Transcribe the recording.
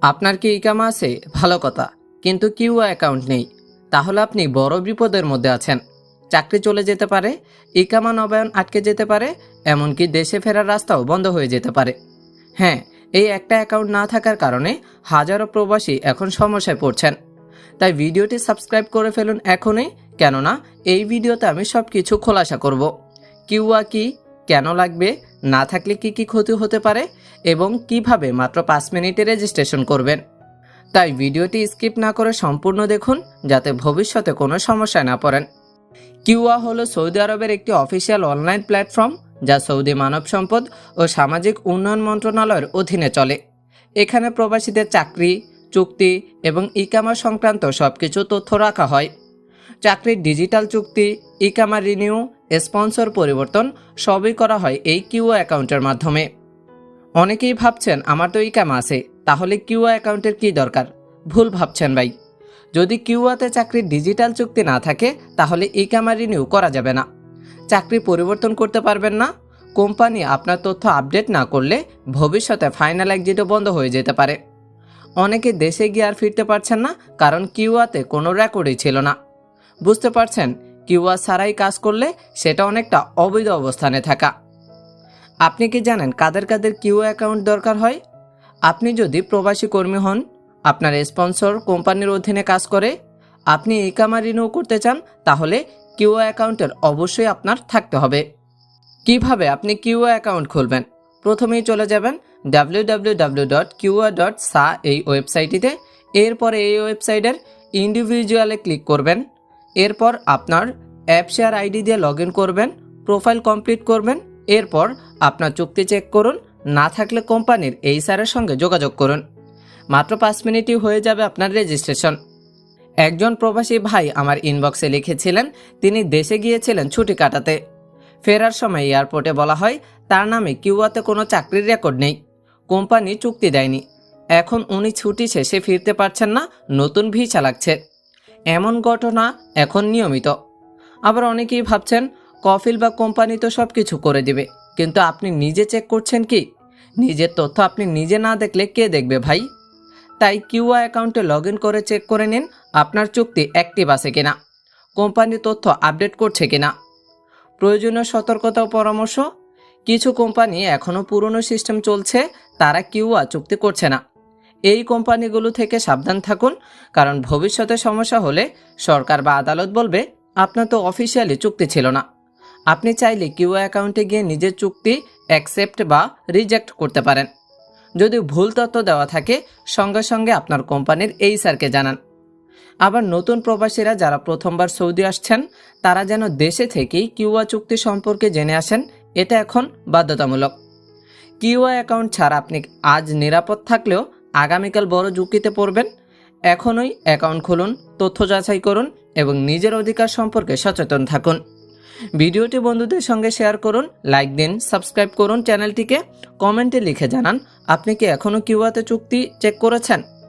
আপনার কি ইকামা আছে? ভালো কথা। কিন্তু কিউআ অ্যাকাউন্ট নেই। তাহলে আপনি বড় বিপদের মধ্যে আছেন। চাকরি চলে যেতে পারে, ইকামা নবায়ন আটকে যেতে পারে, এমনকি দেশে ফেরার রাস্তাও বন্ধ হয়ে যেতে পারে। হ্যাঁ এই একটা অ্যাকাউন্ট না থাকার কারণে হাজারো প্রবাসী এখন সমস্যায় পড়ছেন। তাই ভিডিওটি সাবস্ক্রাইব করে ফেলুন এখনই, কেননা এই ভিডিওতে আমি সব কিছু খোলাসা করব। কিউআ কি? কেন লাগবে? না থাকলে কি কি ক্ষতি হতে পারে এবং কীভাবে মাত্র পাঁচ মিনিটে রেজিস্ট্রেশন করবেন? তাই ভিডিওটি স্কিপ না করে সম্পূর্ণ দেখুন, যাতে ভবিষ্যতে কোনো সমস্যায় না পড়েন। কিউয়া হলো সৌদি আরবের একটি অফিসিয়াল অনলাইন প্ল্যাটফর্ম, যা সৌদি মানব সম্পদ ও সামাজিক উন্নয়ন মন্ত্রণালয়ের অধীনে চলে। এখানে প্রবাসীদের চাকরি, চুক্তি এবং ইকামা সংক্রান্ত সবকিছু তথ্য রাখা হয়। চাকরির ডিজিটাল চুক্তি ইকামা রিনিউ স্পন্সর পরিবর্তন সবই করা হয় এই কিউআ অ্যাকাউন্টের মাধ্যমে। অনেকেই ভাবছেন, আমার তো ইকামা আছে, তাহলে কিউআ অ্যাকাউন্টের কি দরকার? ভুল ভাবছেন ভাই। যদি কিউআতে চাকরির ডিজিটাল চুক্তি না থাকে, তাহলে ইকামা রিনিউ করা যাবে না। চাকরি পরিবর্তন করতে পারবেন না। কোম্পানি আপনার তথ্য আপডেট না করলে ভবিষ্যতে ফাইনাল এক্সিটও বন্ধ হয়ে যেতে পারে। অনেকে দেশে গিয়ে আর ফিরতে পারছেন না, কারণ কিউআতে কোনো রেকর্ডই ছিল না। বুঝতে পারছেন কিউআ ছাড়াই কাজ করলে সেটা অনেকটা অবৈধ অবস্থানে থাকা। আপনি কি জানেন কাদের কাদের কিউ অ্যাকাউন্ট দরকার হয়? আপনি যদি প্রবাসী কর্মী হন, আপনার স্পন্সর কোম্পানির অধীনে কাজ করে, আপনি ইকামা রিনিউ করতে চান, তাহলে কিউ অ্যাকাউন্টের অবশ্যই আপনার থাকতে হবে। কীভাবে আপনি কিউ অ্যাকাউন্ট খুলবেন? প্রথমেই চলে যাবেন W W W dot Qiwa dot sa এই ওয়েবসাইটটিতে। এরপরে এই ওয়েবসাইটের ইন্ডিভিজুয়ালে ক্লিক করবেন। এরপর আপনার অ্যাপ শেয়ার আইডি দিয়ে লগ করবেন, প্রোফাইল কমপ্লিট করবেন, এরপর আপনার চুক্তি চেক করুন, না থাকলে কোম্পানির এই স্যারের সঙ্গে যোগাযোগ করুন। মাত্র পাঁচ মিনিটই হয়ে যাবে আপনার রেজিস্ট্রেশন। একজন প্রবাসী ভাই আমার ইনবক্সে লিখেছিলেন, তিনি দেশে গিয়েছিলেন ছুটি কাটাতে। ফেরার সময় এয়ারপোর্টে বলা হয়, তার নামে কিউয়াতে কোনো চাকরির রেকর্ড নেই। কোম্পানি চুক্তি দেয়নি। এখন উনি ছুটি শেষে ফিরতে পারছেন না, নতুন ভিসা লাগছে। এমন ঘটনা এখন নিয়মিত। আবার অনেকেই ভাবছেন, কফিল বা কোম্পানি তো সব কিছু করে দিবে। কিন্তু আপনি নিজে চেক করছেন কি? নিজের তথ্য আপনি নিজে না দেখলে কে দেখবে ভাই? তাই কিউআই অ্যাকাউন্টে লগ করে চেক করে নিন, আপনার চুক্তি অ্যাক্টিভ আছে কিনা? কোম্পানি তথ্য আপডেট করছে কিনা? প্রয়োজনীয় সতর্কতা ও পরামর্শ? কিছু কোম্পানি এখনও পুরনো সিস্টেম চলছে, তারা কিউআ চুক্তি করছে না। এই কোম্পানিগুলো থেকে সাবধান থাকুন, কারণ ভবিষ্যতে সমস্যা হলে সরকার বা আদালত বলবে, আপনার তো অফিসিয়ালি চুক্তি ছিল না। আপনি চাইলে কিউ অ্যাকাউন্টে গিয়ে নিজের চুক্তি অ্যাকসেপ্ট বা রিজেক্ট করতে পারেন। যদি ভুল তথ্য দেওয়া থাকে, সঙ্গে সঙ্গে আপনার কোম্পানির এই স্যারকে জানান। আবার নতুন প্রবাসীরা যারা প্রথমবার সৌদি আসছেন, তারা যেন দেশে থেকেই কিউআ চুক্তি সম্পর্কে জেনে আসেন, এটা এখন বাধ্যতামূলক। কিউআ অ্যাকাউন্ট ছাড়া আপনি আজ নিরাপদ থাকলেও আগামীকাল বড় ঝুঁকিতে পড়বেন। এখনই অ্যাকাউন্ট খুলুন, তথ্য যাচাই করুন এবং নিজের অধিকার সম্পর্কে সচেতন থাকুন। ভিডিওটি বন্ধুদের সঙ্গে শেয়ার করুন, লাইক দিন, সাবস্ক্রাইব করুন চ্যানেলটিকে, কমেন্টে লিখে জানান, আপনি কি এখনও কিউআতে চুক্তি চেক করেছেন?